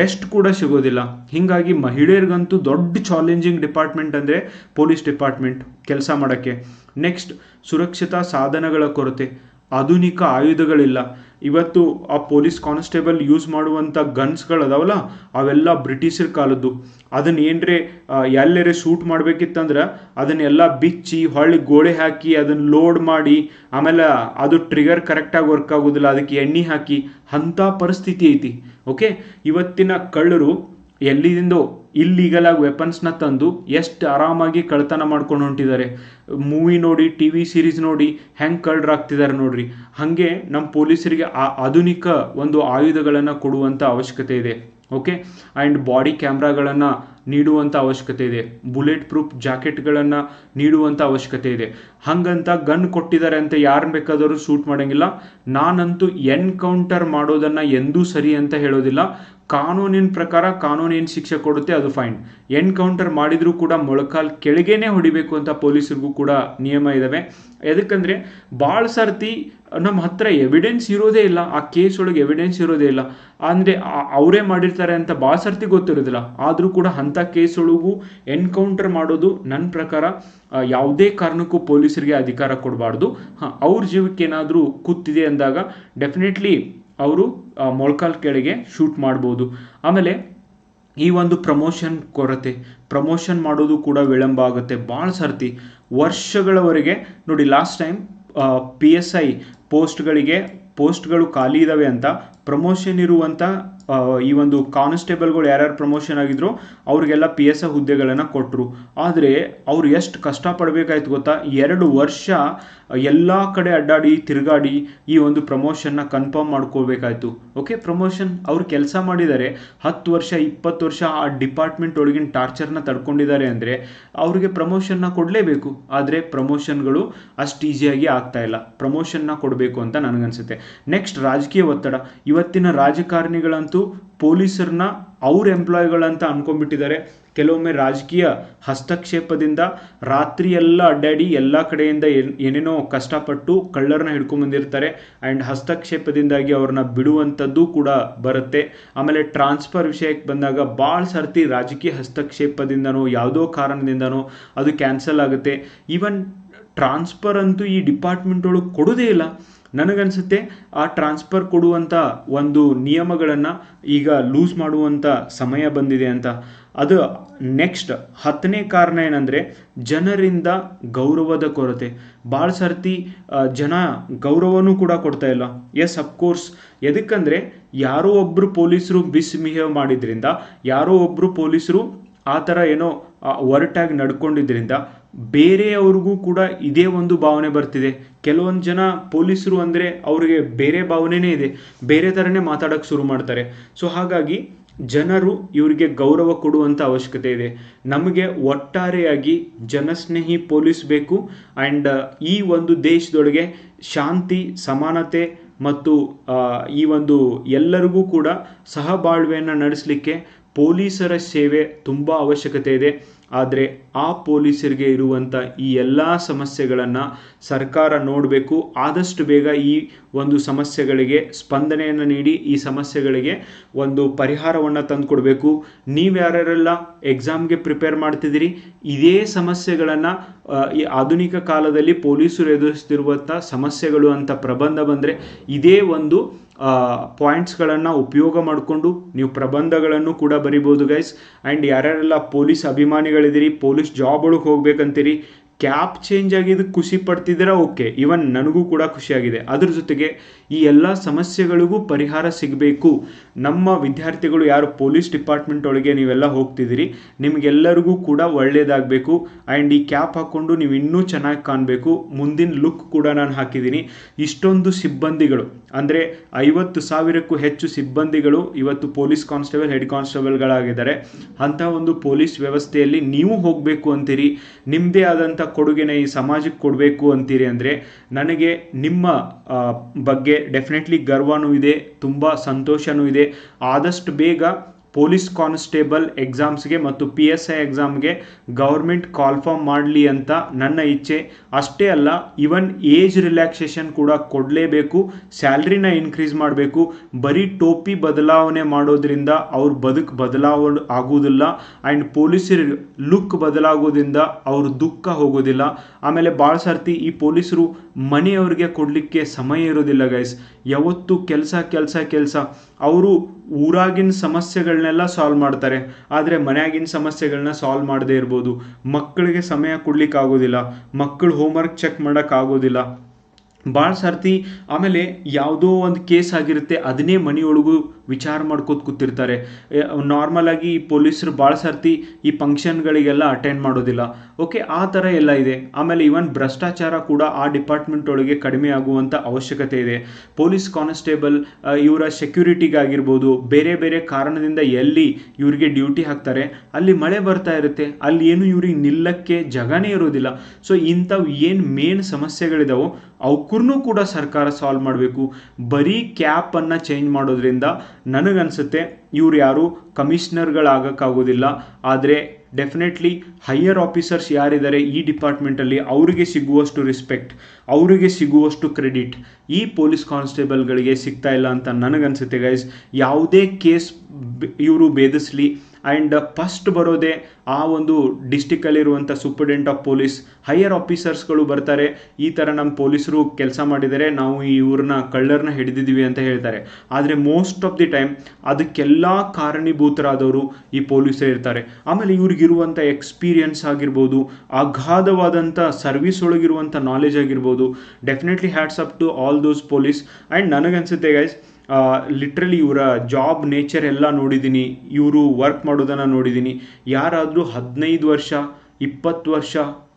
ರೆಸ್ಟ್ ಕೂಡ ಸಿಗೋದಿಲ್ಲ. ಹೀಗಾಗಿ ಮಹಿಳೆಯರಿಗಂತೂ ದೊಡ್ಡ ಚಾಲೆಂಜಿಂಗ್ ಡಿಪಾರ್ಟ್ಮೆಂಟ್ ಅಂದರೆ ಪೊಲೀಸ್ ಡಿಪಾರ್ಟ್ಮೆಂಟ್ ಕೆಲಸ ಮಾಡೋಕ್ಕೆ. ನೆಕ್ಸ್ಟ್ ಸುರಕ್ಷತಾ ಸಾಧನಗಳ ಕೊರತೆ. ಆಧುನಿಕ ಆಯುಧಗಳಿಲ್ಲ. ಇವತ್ತು ಆ ಪೊಲೀಸ್ ಕಾನ್ಸ್ಟೇಬಲ್ ಯೂಸ್ ಮಾಡುವಂಥ ಗನ್ಸ್ಗಳು ಅದಾವಲ್ಲ ಅವೆಲ್ಲ ಬ್ರಿಟಿಷರ ಕಾಲದ್ದು. ಅದನ್ನ ಏನ್ರೆ ಎಲ್ಲೆರೆ ಶೂಟ್ ಮಾಡ್ಬೇಕಿತ್ತಂದ್ರೆ ಅದನ್ನೆಲ್ಲ ಬಿಚ್ಚಿ, ಹೊಳ್ಳಿ ಗೋಳೆ ಹಾಕಿ ಅದನ್ನು ಲೋಡ್ ಮಾಡಿ, ಆಮೇಲೆ ಅದು ಟ್ರಿಗರ್ ಕರೆಕ್ಟಾಗಿ ವರ್ಕ್ ಆಗೋದಿಲ್ಲ, ಅದಕ್ಕೆ ಎಣ್ಣೆ ಹಾಕಿ, ಅಂಥ ಪರಿಸ್ಥಿತಿ ಐತಿ. ಓಕೆ ಇವತ್ತಿನ ಕಳ್ಳರು ಎಲ್ಲಿಂದೋ ಇಲ್ಲೀಗಲ್ ಆಗಿ ವೆಪನ್ಸ್ನ ತಂದು ಎಷ್ಟು ಆರಾಮಾಗಿ ಕಳ್ತನ ಮಾಡ್ಕೊಂಡು ಹೊಂಟಿದ್ದಾರೆ. ಮೂವಿ ನೋಡಿ ಟಿ ವಿ ಸೀರೀಸ್ ನೋಡಿ, ಹೆಂಗೆ ಕಳ್ಳರಾಗ್ತಿದ್ದಾರೆ ನೋಡ್ರಿ. ಹಾಗೆ ನಮ್ಮ ಪೊಲೀಸರಿಗೆ ಆ ಆಧುನಿಕ ಒಂದು ಆಯುಧಗಳನ್ನು ಕೊಡುವಂಥ ಅವಶ್ಯಕತೆ ಇದೆ. ಓಕೆ ಆ್ಯಂಡ್ ಬಾಡಿ ಕ್ಯಾಮ್ರಾಗಳನ್ನು ನೀಡುವಂಥ ಅವಶ್ಯಕತೆ ಇದೆ. ಬುಲೆಟ್ ಪ್ರೂಫ್ ಜಾಕೆಟ್ಗಳನ್ನು ನೀಡುವಂಥ ಅವಶ್ಯಕತೆ ಇದೆ. ಹಂಗಂತ ಗನ್ ಕೊಟ್ಟಿದ್ದಾರೆ ಅಂತ ಯಾರನ್ನ ಬೇಕಾದರೂ ಶೂಟ್ ಮಾಡೋಂಗಿಲ್ಲ. ನಾನಂತೂ ಎನ್ಕೌಂಟರ್ ಮಾಡೋದನ್ನು ಎಂದೂ ಸರಿ ಅಂತ ಹೇಳೋದಿಲ್ಲ. ಕಾನೂನಿನ ಪ್ರಕಾರ ಕಾನೂನು ಏನು ಶಿಕ್ಷೆ ಕೊಡುತ್ತೆ, ಅದು ಫೈನ್ ಎನ್ಕೌಂಟರ್ ಮಾಡಿದರೂ ಕೂಡ ಮೊಳಕಾಲ್ ಕೆಳಗೇನೆ ಹೊಡಿಬೇಕು ಅಂತ ಪೊಲೀಸರಿಗೂ ಕೂಡ ನಿಯಮ ಇದ್ದಾವೆ ಎದಕ್ಕಂದ್ರೆ ಭಾಳ ಸರ್ತಿ ನಮ್ಮ ಹತ್ರ ಎವಿಡೆನ್ಸ್ ಇರೋದೇ ಇಲ್ಲ, ಆ ಕೇಸ್ ಒಳಗೆ ಎವಿಡೆನ್ಸ್ ಇರೋದೇ ಇಲ್ಲ. ಅಂದರೆ ಅವರೇ ಮಾಡಿರ್ತಾರೆ ಅಂತ ಭಾಳ ಸರ್ತಿ ಗೊತ್ತಿರೋದಿಲ್ಲ. ಆದರೂ ಕೂಡ ಅಂಥ ಕೇಸ್ ಒಳಗೂ ಎನ್ಕೌಂಟರ್ ಮಾಡೋದು ನನ್ನ ಪ್ರಕಾರ ಯಾವುದೇ ಕಾರಣಕ್ಕೂ ಪೊಲೀಸರಿಗೆ ಅಧಿಕಾರ ಕೊಡಬಾರ್ದು. ಹಾಂ, ಅವ್ರ ಜೀವಕ್ಕೆ ಏನಾದರೂ ಕೂತಿದೆ ಅಂದಾಗ ಡೆಫಿನೆಟ್ಲಿ ಅವರು ಮೊಳಕಾಲ್ ಕೆಳಗೆ ಶೂಟ್ ಮಾಡ್ಬೋದು. ಆಮೇಲೆ ಈ ಒಂದು ಪ್ರಮೋಷನ್ ಕೊರತೆ ಪ್ರಮೋಷನ್ ಮಾಡೋದು ಕೂಡ ವಿಳಂಬ ಆಗುತ್ತೆ. ಭಾಳ ಸರ್ತಿ ವರ್ಷಗಳವರೆಗೆ, ನೋಡಿ last time P S I ಪೋಸ್ಟ್ಗಳಿಗೆ ಪೋಸ್ಟ್ಗಳು ಖಾಲಿ ಇದ್ದಾವೆ ಅಂತ ಪ್ರಮೋಷನ್ ಇರುವಂಥ ಈ ಒಂದು ಕಾನ್ಸ್ಟೇಬಲ್ಗಳು ಯಾರ್ಯಾರು ಪ್ರಮೋಷನ್ ಆಗಿದ್ರು, ಅವ್ರಿಗೆಲ್ಲ ಪಿ ಎಸ್ ಐ ಹುದ್ದೆಗಳನ್ನು ಕೊಟ್ಟರು ಆದರೆ ಅವ್ರು ಎಷ್ಟು ಕಷ್ಟಪಡಬೇಕಾಯ್ತು ಗೊತ್ತಾ? ಎರಡು ವರ್ಷ ಎಲ್ಲ ಕಡೆ ಅಡ್ಡಾಡಿ, ತಿರುಗಾಡಿ ಈ ಒಂದು ಪ್ರಮೋಷನ್ನ ಕನ್ಫರ್ಮ್ ಮಾಡ್ಕೋಬೇಕಾಯ್ತು ಓಕೆ ಪ್ರಮೋಷನ್ ಅವ್ರು ಕೆಲಸ ಮಾಡಿದ್ದಾರೆ ಹತ್ತು ವರ್ಷ, ಇಪ್ಪತ್ತು ವರ್ಷ ಆ ಡಿಪಾರ್ಟ್ಮೆಂಟ್ ಒಳಗಿನ ಟಾರ್ಚರ್ನ ತಡ್ಕೊಂಡಿದ್ದಾರೆ ಅಂದರೆ ಅವ್ರಿಗೆ ಪ್ರಮೋಷನ್ನ ಕೊಡಲೇಬೇಕು. ಆದರೆ ಪ್ರಮೋಷನ್ಗಳು ಅಷ್ಟು ಈಸಿಯಾಗಿ ಆಗ್ತಾ ಇಲ್ಲ. ಪ್ರಮೋಷನ್ನ ಕೊಡಬೇಕು ಅಂತ ನನಗನ್ಸುತ್ತೆ. ನೆಕ್ಸ್ಟ್ ರಾಜಕೀಯ ಒತ್ತಡ. ಇವತ್ತಿನ ರಾಜಕಾರಣಿಗಳಂತೂ ಪೊಲೀಸರನ್ನ ಅವ್ರ ಎಂಪ್ಲಾಯ್ಗಳಂತ ಅನ್ಕೊಂಡ್ಬಿಟ್ಟಿದ್ದಾರೆ. ಕೆಲವೊಮ್ಮೆ ರಾಜಕೀಯ ಹಸ್ತಕ್ಷೇಪದಿಂದ ರಾತ್ರಿ ಎಲ್ಲ ಅಡ್ಡಾಡಿ ಎಲ್ಲ ಕಡೆಯಿಂದ ಏನ್- ಏನೇನೋ ಕಷ್ಟಪಟ್ಟು ಕಳ್ಳರನ್ನ ಹಿಡ್ಕೊಂಡು ಬಂದಿರ್ತಾರೆ. ಆ್ಯಂಡ್ ಹಸ್ತಕ್ಷೇಪದಿಂದಾಗಿ ಅವ್ರನ್ನ ಬಿಡುವಂಥದ್ದು ಕೂಡ ಬರುತ್ತೆ. ಆಮೇಲೆ ಟ್ರಾನ್ಸ್ಫರ್ ವಿಷಯಕ್ಕೆ ಬಂದಾಗ ಭಾಳ ಸರ್ತಿ ರಾಜಕೀಯ ಹಸ್ತಕ್ಷೇಪದಿಂದನೋ ಯಾವುದೋ ಕಾರಣದಿಂದನೋ ಅದು ಕ್ಯಾನ್ಸಲ್ ಆಗುತ್ತೆ. ಈವನ್ ಟ್ರಾನ್ಸ್ಫರ್ ಅಂತೂ ಈ ಡಿಪಾರ್ಟ್ಮೆಂಟ್ ಒಳಗೆ ಕೊಡೋದೇ ಇಲ್ಲ. ನನಗನ್ಸುತ್ತೆ ಆ ಟ್ರಾನ್ಸ್ಫರ್ ಕೊಡುವಂಥ ಒಂದು ನಿಯಮಗಳನ್ನು ಈಗ ಲೂಸ್ ಮಾಡುವಂಥ ಸಮಯ ಬಂದಿದೆ ಅಂತ. ಅದು ನೆಕ್ಸ್ಟ್ ಹತ್ತನೇ ಕಾರಣ ಏನಂದರೆ ಜನರಿಂದ ಗೌರವದ ಕೊರತೆ. ಭಾಳ ಸರ್ತಿ ಜನ ಗೌರವನೂ ಕೂಡ ಕೊಡ್ತಾ ಇಲ್ಲ. ಎಸ್ ಅಫ್ಕೋರ್ಸ್ ಎದಕ್ಕಂದರೆ ಯಾರೋ ಒಬ್ಬರು ಪೊಲೀಸರು ಮಿಸ್ಬಿಹೇವ್ ಮಾಡಿದ್ರಿಂದ, ಯಾರೋ ಒಬ್ಬರು ಪೊಲೀಸರು ಆ ಥರ ಏನೋ ಒರಟಾಗಿ ನಡ್ಕೊಂಡಿದ್ರಿಂದ ಬೇರೆಯವ್ರಿಗೂ ಕೂಡ ಇದೇ ಒಂದು ಭಾವನೆ ಬರ್ತಿದೆ. ಕೆಲವೊಂದು ಜನ ಪೊಲೀಸರು ಅಂದರೆ ಅವರಿಗೆ ಬೇರೆ ಭಾವನೆನೇ ಇದೆ. ಬೇರೆ ಥರನೇ ಮಾತಾಡೋಕ್ಕೆ ಶುರು ಮಾಡ್ತಾರೆ. ಸೊ ಹಾಗಾಗಿ ಜನರು ಇವರಿಗೆ ಗೌರವ ಕೊಡುವಂಥ ಅವಶ್ಯಕತೆ ಇದೆ. ನಮಗೆ ಒಟ್ಟಾರೆಯಾಗಿ ಜನಸ್ನೇಹಿ ಪೊಲೀಸ್ ಬೇಕು. ಆ್ಯಂಡ್ ಈ ಒಂದು ದೇಶದೊಳಗೆ ಶಾಂತಿ, ಸಮಾನತೆ ಮತ್ತು ಈ ಒಂದು ಎಲ್ಲರಿಗೂ ಕೂಡ ಸಹಬಾಳ್ವೆಯನ್ನು ನಡೆಸಲಿಕ್ಕೆ ಪೊಲೀಸರ ಸೇವೆ ತುಂಬ ಅವಶ್ಯಕತೆ ಇದೆ. ಆದರೆ ಆ ಪೊಲೀಸರಿಗೆ ಇರುವಂಥ ಈ ಎಲ್ಲ ಸಮಸ್ಯೆಗಳನ್ನು ಸರ್ಕಾರ ನೋಡಬೇಕು. ಆದಷ್ಟು ಬೇಗ ಈ ಒಂದು ಸಮಸ್ಯೆಗಳಿಗೆ ಸ್ಪಂದನೆಯನ್ನು ನೀಡಿ, ಈ ಸಮಸ್ಯೆಗಳಿಗೆ ಒಂದು ಪರಿಹಾರವನ್ನು ತಂದುಕೊಡ್ಬೇಕು. ಯಾರ್ಯಾರೆಲ್ಲ ಎಕ್ಸಾಮ್ಗೆ ಪ್ರಿಪೇರ್ ಮಾಡ್ತಿದ್ದೀರಿ, ಇದೇ ಸಮಸ್ಯೆಗಳನ್ನು ಈ ಆಧುನಿಕ ಕಾಲದಲ್ಲಿ ಪೊಲೀಸರು ಎದುರಿಸ್ತಿರುವಂಥ ಸಮಸ್ಯೆಗಳು ಅಂತ ಪ್ರಬಂಧ ಬಂದರೆ ಇದೇ ಒಂದು ಪಾಯಿಂಟ್ಸ್ಗಳನ್ನು ಉಪಯೋಗ ಮಾಡಿಕೊಂಡು ನೀವು ಪ್ರಬಂಧಗಳನ್ನು ಕೂಡ ಬರಿಬೋದು ಗೈಸ್ ಆ್ಯಂಡ್ ಯಾರ್ಯಾರೆಲ್ಲ ಪೊಲೀಸ್ ಅಭಿಮಾನಿಗಳಿದ್ದೀರಿ ಪೊಲೀಸ್ ಜಾಬ್ ಒಳಗೆ ಹೋಗ್ಬೇಕಂತೀರಿ. ಕ್ಯಾಪ್ ಚೇಂಜ್ ಆಗಿದ್ದು ಖುಷಿ ಪಡ್ತಿದ್ದೀರಾ? ಓಕೆ ಇವನ್ ನನಗೂ ಕೂಡ ಖುಷಿಯಾಗಿದೆ ಅದ್ರ ಜೊತೆಗೆ ಈ ಎಲ್ಲ ಸಮಸ್ಯೆಗಳಿಗೂ ಪರಿಹಾರ ಸಿಗಬೇಕು. ನಮ್ಮ ವಿದ್ಯಾರ್ಥಿಗಳು ಯಾರು? ಪೊಲೀಸ್ ಡಿಪಾರ್ಟ್ಮೆಂಟ್ ಒಳಗೆ ನೀವೆಲ್ಲ ಹೋಗ್ತಿದ್ದೀರಿ. ನಿಮಗೆಲ್ಲರಿಗೂ ಕೂಡ ಒಳ್ಳೆಯದಾಗಬೇಕು ಆ್ಯಂಡ್ ಈ ಕ್ಯಾಪ್ ಹಾಕ್ಕೊಂಡು ನೀವು ಇನ್ನೂ ಚೆನ್ನಾಗಿ ಕಾಣಬೇಕು. ಮುಂದಿನ ಲುಕ್ ಕೂಡ ನಾನು ಹಾಕಿದ್ದೀನಿ. ಇಷ್ಟೊಂದು ಸಿಬ್ಬಂದಿಗಳು. ಅಂದರೆ ಐವತ್ತು ಸಾವಿರಕ್ಕೂ ಹೆಚ್ಚು ಸಿಬ್ಬಂದಿಗಳು ಇವತ್ತು ಪೊಲೀಸ್ ಕಾನ್ಸ್ಟೇಬಲ್ ಹೆಡ್ ಕಾನ್ಸ್ಟೇಬಲ್ಗಳಾಗಿದ್ದಾರೆ ಅಂಥ ಒಂದು ಪೊಲೀಸ್ ವ್ಯವಸ್ಥೆಯಲ್ಲಿ ನೀವು ಹೋಗಬೇಕು ಅಂತೀರಿ. ನಿಮ್ಮದೇ ಆದಂಥ ಕೊಡುಗೆನ ಈ ಸಮಾಜಕ್ಕೆ ಕೊಡಬೇಕು ಅಂತೀರಿ ಅಂದರೆ ನನಗೆ ನಿಮ್ಮ ಬಗ್ಗೆ ಡೆಫಿನೆಟ್ಲಿ ಗರ್ವನೂ ಇದೆ, ತುಂಬ ಸಂತೋಷನೂ ಇದೆ. ಆದಷ್ಟು ಬೇಗ ಪೊಲೀಸ್ ಕಾನ್ಸ್ಟೇಬಲ್ ಎಕ್ಸಾಮ್ಸ್ಗೆ ಮತ್ತು ಪಿ ಎಸ್ ಐ ಎಕ್ಸಾಮ್ಗೆ ಗೌರ್ಮೆಂಟ್ ಕಾಲ್ಫಾರ್ಮ್ ಮಾಡಲಿ ಅಂತ ನನ್ನ ಇಚ್ಛೆ. ಅಷ್ಟೇ ಅಲ್ಲ ಇವನ್ ಏಜ್ ರಿಲ್ಯಾಕ್ಸೇಷನ್ ಕೂಡ ಕೊಡಲೇಬೇಕು, ಸ್ಯಾಲ್ರಿನ ಇನ್ಕ್ರೀಸ್ ಮಾಡಬೇಕು. ಬರೀ ಟೋಪಿ ಬದಲಾವಣೆ ಮಾಡೋದ್ರಿಂದ ಅವ್ರ ಬದುಕು ಬದಲಾವಣೆ ಆಗೋದಿಲ್ಲ ಆ್ಯಂಡ್ ಪೊಲೀಸರ ಲುಕ್ ಬದಲಾಗೋದ್ರಿಂದ ಅವ್ರ ದುಃಖ ಹೋಗೋದಿಲ್ಲ. ಆಮೇಲೆ ಭಾಳ ಸರ್ತಿ ಈ ಪೊಲೀಸರು ಮನೆಯವ್ರಿಗೆ ಕೊಡಲಿಕ್ಕೆ ಸಮಯ ಇರೋದಿಲ್ಲ ಗೈಸ್ ಯಾವತ್ತು ಕೆಲಸ ಕೆಲಸ ಕೆಲಸ. ಅವರು ಊರಾಗಿನ ಸಮಸ್ಯೆಗಳನ್ನೆಲ್ಲ ಸಾಲ್ವ್ ಮಾಡ್ತಾರೆ. ಆದರೆ ಮನೆಯಾಗಿನ ಸಮಸ್ಯೆಗಳನ್ನ ಸಾಲ್ವ್ ಮಾಡದೇ ಇರ್ಬೋದು. ಮಕ್ಕಳಿಗೆ ಸಮಯ ಕೊಡ್ಲಿಕ್ಕೆ ಆಗೋದಿಲ್ಲ ಮಕ್ಕಳು ಹೋಮ್ವರ್ಕ್ ಚೆಕ್ ಮಾಡೋಕ್ಕಾಗೋದಿಲ್ಲ. ಭಾಳ ಸರ್ತಿ ಆಮೇಲೆ ಯಾವುದೋ ಒಂದು ಕೇಸ್ ಆಗಿರುತ್ತೆ, ಅದನ್ನೇ ಮನೆಯೊಳಗೂ ವಿಚಾರ ಮಾಡ್ಕೋತ ಕೂತಿರ್ತಾರೆ. ನಾರ್ಮಲ್ ಆಗಿ ಪೊಲೀಸರು ಭಾಳ ಸರ್ತಿ ಈ ಫಂಕ್ಷನ್ಗಳಿಗೆಲ್ಲ ಅಟೆಂಡ್ ಮಾಡೋದಿಲ್ಲ. ಓಕೆ ಆ ಥರ ಎಲ್ಲ ಇದೆ. ಆಮೇಲೆ ಇವನ್ ಭ್ರಷ್ಟಾಚಾರ ಕೂಡ ಆ ಡಿಪಾರ್ಟ್ಮೆಂಟ್ ಒಳಗೆ ಕಡಿಮೆ ಆಗುವಂಥ ಅವಶ್ಯಕತೆ ಇದೆ. ಪೊಲೀಸ್ ಕಾನ್ಸ್ಟೇಬಲ್ ಇವರ ಸೆಕ್ಯೂರಿಟಿಗಾಗಿರ್ಬೋದು ಬೇರೆ ಬೇರೆ ಕಾರಣದಿಂದ ಎಲ್ಲಿ ಇವರಿಗೆ ಡ್ಯೂಟಿ ಹಾಕ್ತಾರೆ, ಅಲ್ಲಿ ಮಳೆ ಬರ್ತಾ ಇರುತ್ತೆ, ಅಲ್ಲಿ ಏನು ಇವ್ರಿಗೆ ನಿಲ್ಲಕ್ಕೆ ಜಗನೇ ಇರೋದಿಲ್ಲ. ಸೊ ಇಂಥವು ಏನು ಮೇನ್ ಸಮಸ್ಯೆಗಳಿದಾವೋ ಅವಕ್ಕೂ ಕೂಡ ಸರ್ಕಾರ ಸಾಲ್ವ್ ಮಾಡಬೇಕು. ಬರೀ ಕ್ಯಾಪನ್ನು ಚೇಂಜ್ ಮಾಡೋದ್ರಿಂದ ನನಗನ್ಸುತ್ತೆ ಇವ್ರು ಯಾರು ಕಮಿಷನರ್ಗಳಾಗೋಕ್ಕಾಗೋದಿಲ್ಲ. ಆದರೆ ಡೆಫಿನೆಟ್ಲಿ ಹೈಯರ್ ಆಫೀಸರ್ಸ್ ಯಾರಿದ್ದಾರೆ ಈ ಡಿಪಾರ್ಟ್ಮೆಂಟಲ್ಲಿ ಅವರಿಗೆ ಸಿಗುವಷ್ಟು ರೆಸ್ಪೆಕ್ಟ್ ಅವರಿಗೆ ಸಿಗುವಷ್ಟು ಕ್ರೆಡಿಟ್ ಈ ಪೊಲೀಸ್ ಕಾನ್ಸ್ಟೇಬಲ್ಗಳಿಗೆ ಸಿಗ್ತಾ ಇಲ್ಲ ಅಂತ ನನಗನ್ಸುತ್ತೆ ಗೈಸ್ ಯಾವುದೇ ಕೇಸ್ ಇವರು ಭೇದಿಸ್ಲಿ. ಆ್ಯಂಡ್ ಫಸ್ಟ್ ಬರೋದೇ ಆ ಒಂದು ಡಿಸ್ಟಿಕ್ಕಲ್ಲಿರುವಂಥ ಸೂಪರ್ಡೆಂಟ್ ಆಫ್ ಪೊಲೀಸ್ ಹೈಯರ್ ಆಫೀಸರ್ಸ್ಗಳು ಬರ್ತಾರೆ. ಈ ಥರ ನಮ್ಮ ಪೊಲೀಸರು ಕೆಲಸ ಮಾಡಿದರೆ ನಾವು ಇವ್ರನ್ನ ಕಳ್ಳರನ್ನ ಹಿಡಿದಿದ್ದೀವಿ ಅಂತ ಹೇಳ್ತಾರೆ. ಆದರೆ ಮೋಸ್ಟ್ ಆಫ್ ದಿ ಟೈಮ್ ಅದಕ್ಕೆಲ್ಲ ಕಾರಣೀಭೂತರಾದವರು ಈ ಪೊಲೀಸರೇ ಇರ್ತಾರೆ. ಆಮೇಲೆ ಇವ್ರಿಗಿರುವಂಥ ಎಕ್ಸ್ಪೀರಿಯನ್ಸ್ ಆಗಿರ್ಬೋದು ಅಗಾಧವಾದಂಥ ಸರ್ವಿಸ್ ಒಳಗಿರುವಂಥ ನಾಲೆಜ್ ಆಗಿರ್ಬೋದು definitely hats off to all those police and ನನಗನ್ಸುತ್ತೆ ಗೈಸ್ ಲಿಟ್ರಲಿ ಇವರ ಜಾಬ್ ನೇಚರ್ ಎಲ್ಲ ನೋಡಿದ್ದೀನಿ ಇವರು ವರ್ಕ್ ಮಾಡೋದನ್ನು ನೋಡಿದ್ದೀನಿ ಯಾರಾದರೂ ಹದಿನೈದು ವರ್ಷ, ಇಪ್ಪತ್ತು ವರ್ಷ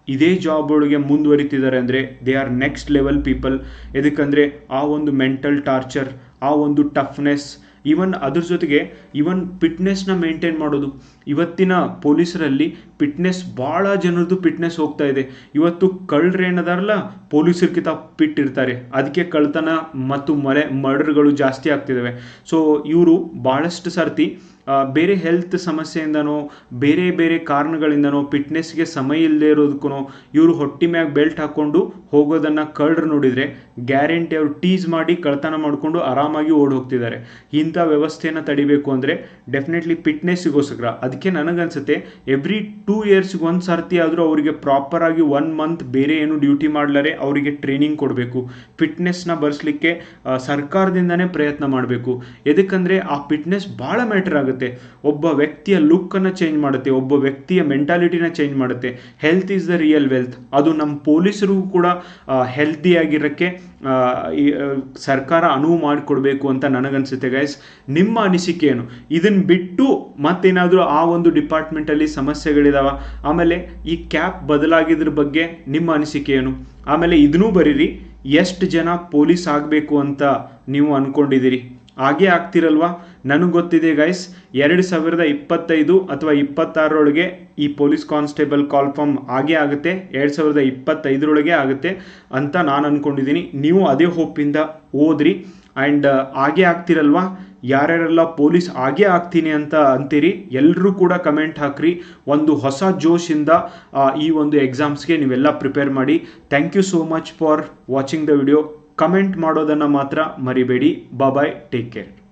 ಇದೇ ಜಾಬ್ ಒಳಗೆ ಮುಂದುವರಿತಿದ್ದಾರೆ ಅಂದರೆ they are next level people ಎದಕ್ಕಂದರೆ ಆ ಒಂದು ಮೆಂಟಲ್ ಟಾರ್ಚರ್ ಆ ಒಂದು ಟಫ್ನೆಸ್ ಈವನ್ ಅದ್ರ ಜೊತೆಗೆ ಈವನ್ ಫಿಟ್ನೆಸ್ನ ಮೇಂಟೈನ್ ಮಾಡೋದು. ಇವತ್ತಿನ ಪೊಲೀಸರಲ್ಲಿ ಫಿಟ್ನೆಸ್ ಭಾಳ ಜನರದ್ದು ಫಿಟ್ನೆಸ್ ಹೋಗ್ತಾ ಇದೆ. ಇವತ್ತು ಕಳ್ಳರೇನದಾರಲ್ಲ ಪೊಲೀಸರ್ಕಿಂತ ಫಿಟ್ ಇರ್ತಾರೆ. ಅದಕ್ಕೆ ಕಳ್ಳತನ ಮತ್ತು ಮರೆ ಮರ್ಡರ್ಗಳು ಜಾಸ್ತಿ ಆಗ್ತಿದ್ದಾವೆ ಸೊ ಇವರು ಭಾಳಷ್ಟು ಸರ್ತಿ ಬೇರೆ ಹೆಲ್ತ್ ಸಮಸ್ಯೆಯಿಂದನೋ, ಬೇರೆ ಬೇರೆ ಕಾರಣಗಳಿಂದನೋ ಫಿಟ್ನೆಸ್ಗೆ ಸಮಯ ಇಲ್ಲದೆ ಇರೋದಕ್ಕೂ ಇವರು ಹೊಟ್ಟಿ ಮ್ಯಾಗ ಬೆಲ್ಟ್ ಹಾಕ್ಕೊಂಡು ಹೋಗೋದನ್ನು ಕಳ್ಳರು ನೋಡಿದರೆ ಗ್ಯಾರಂಟಿ ಅವರು ಟೀಸ್ ಮಾಡಿ ಕಳ್ತನ ಮಾಡಿಕೊಂಡು ಆರಾಮಾಗಿ ಓಡಿ ಹೋಗ್ತಿದ್ದಾರೆ. ಇಂಥ ವ್ಯವಸ್ಥೆಯನ್ನು ತಡಿಬೇಕು ಅಂದರೆ ಡೆಫಿನೆಟ್ಲಿ ಫಿಟ್ನೆಸ್ಗೋಸ್ಕರ ಅದಕ್ಕೆ ನನಗನ್ಸುತ್ತೆ ಎವ್ರಿ ಟೂ ಇಯರ್ಸ್ಗೆ ಒಂದು ಸರ್ತಿ ಆದರೂ ಅವರಿಗೆ ಪ್ರಾಪರಾಗಿ ಒನ್ ಮಂತ್ ಬೇರೆ ಏನು ಡ್ಯೂಟಿ ಮಾಡಲಾರೆ, ಅವರಿಗೆ ಟ್ರೈನಿಂಗ್ ಕೊಡಬೇಕು. ಫಿಟ್ನೆಸ್ನ ಬರೆಸಲಿಕ್ಕೆ ಸರ್ಕಾರದಿಂದನೇ ಪ್ರಯತ್ನ ಮಾಡಬೇಕು. ಎದಕ್ಕಂದರೆ ಆ ಫಿಟ್ನೆಸ್ ಭಾಳ ಮ್ಯಾಟರ್ ಆಗುತ್ತೆ. ಒಬ್ಬ ವ್ಯಕ್ತಿಯ ಲುಕ್ಕನ್ನು ಚೇಂಜ್ ಮಾಡುತ್ತೆ, ಒಬ್ಬ ವ್ಯಕ್ತಿಯ ಮೆಂಟಾಲಿಟಿನ ಚೇಂಜ್ ಮಾಡುತ್ತೆ. Health is the real wealth ಅದು ನಮ್ಮ ಪೊಲೀಸರು ಕೂಡ ಹೆಲ್ದಿಯಾಗಿರೋಕ್ಕೆ ಸರ್ಕಾರ ಅನುವು ಮಾಡಿಕೊಡ್ಬೇಕು ಅಂತ ನನಗನ್ಸುತ್ತೆ ಗೈಸ್ ನಿಮ್ಮ ಅನಿಸಿಕೆ ಏನು? ಇದನ್ನು ಬಿಟ್ಟು ಮತ್ತೇನಾದರೂ ಆ ಒಂದು ಡಿಪಾರ್ಟ್ಮೆಂಟಲ್ಲಿ ಸಮಸ್ಯೆಗಳಿದಾವ? ಆಮೇಲೆ ಈ ಕ್ಯಾಪ್ ಬದಲಾಗಿದ್ರ ಬಗ್ಗೆ ನಿಮ್ಮ ಅನಿಸಿಕೆ ಏನು? ಆಮೇಲೆ ಇದನ್ನೂ ಬರೀರಿ. ಎಷ್ಟು ಜನ ಪೊಲೀಸ್ ಆಗಬೇಕು ಅಂತ ನೀವು ಅಂದ್ಕೊಂಡಿದ್ದೀರಿ ಹಾಗೇ ಆಗ್ತಿರಲ್ವಾ? ನನಗೆ ಗೊತ್ತಿದೆ ಗೈಸ್ ಎರಡು ಸಾವಿರದ ಇಪ್ಪತ್ತೈದು ಅಥವಾ ಇಪ್ಪತ್ತಾರರೊಳಗೆ ಈ ಪೊಲೀಸ್ ಕಾನ್ಸ್ಟೇಬಲ್ ಕಾಲ್ ಫಾರ್ಮ್ ಆಗೇ ಆಗುತ್ತೆ. ಎರಡು ಸಾವಿರದ ಇಪ್ಪತ್ತೈದರೊಳಗೆ ಆಗುತ್ತೆ ಅಂತ ನಾನು ಅಂದ್ಕೊಂಡಿದ್ದೀನಿ ನೀವು ಅದೇ ಹೋಪಿಂದ ಓದ್ರಿ ಆ್ಯಂಡ್ ಆಗೇ ಆಗ್ತಿರಲ್ವಾ? ಯಾರ್ಯಾರೆಲ್ಲ ಪೊಲೀಸ್ ಆಗೇ ಆಗ್ತೀನಿ ಅಂತ ಅಂತೀರಿ ಎಲ್ಲರೂ ಕೂಡ ಕಮೆಂಟ್ ಹಾಕ್ರಿ. ಒಂದು ಹೊಸ ಜೋಶಿಂದ ಈ ಒಂದು ಎಕ್ಸಾಮ್ಸ್ಗೆ ನೀವೆಲ್ಲ ಪ್ರಿಪೇರ್ ಮಾಡಿ. Thank you so much for watching the video comment ಮಾಡೋದನ್ನು ಮಾತ್ರ ಮರಿಬೇಡಿ. Bye take care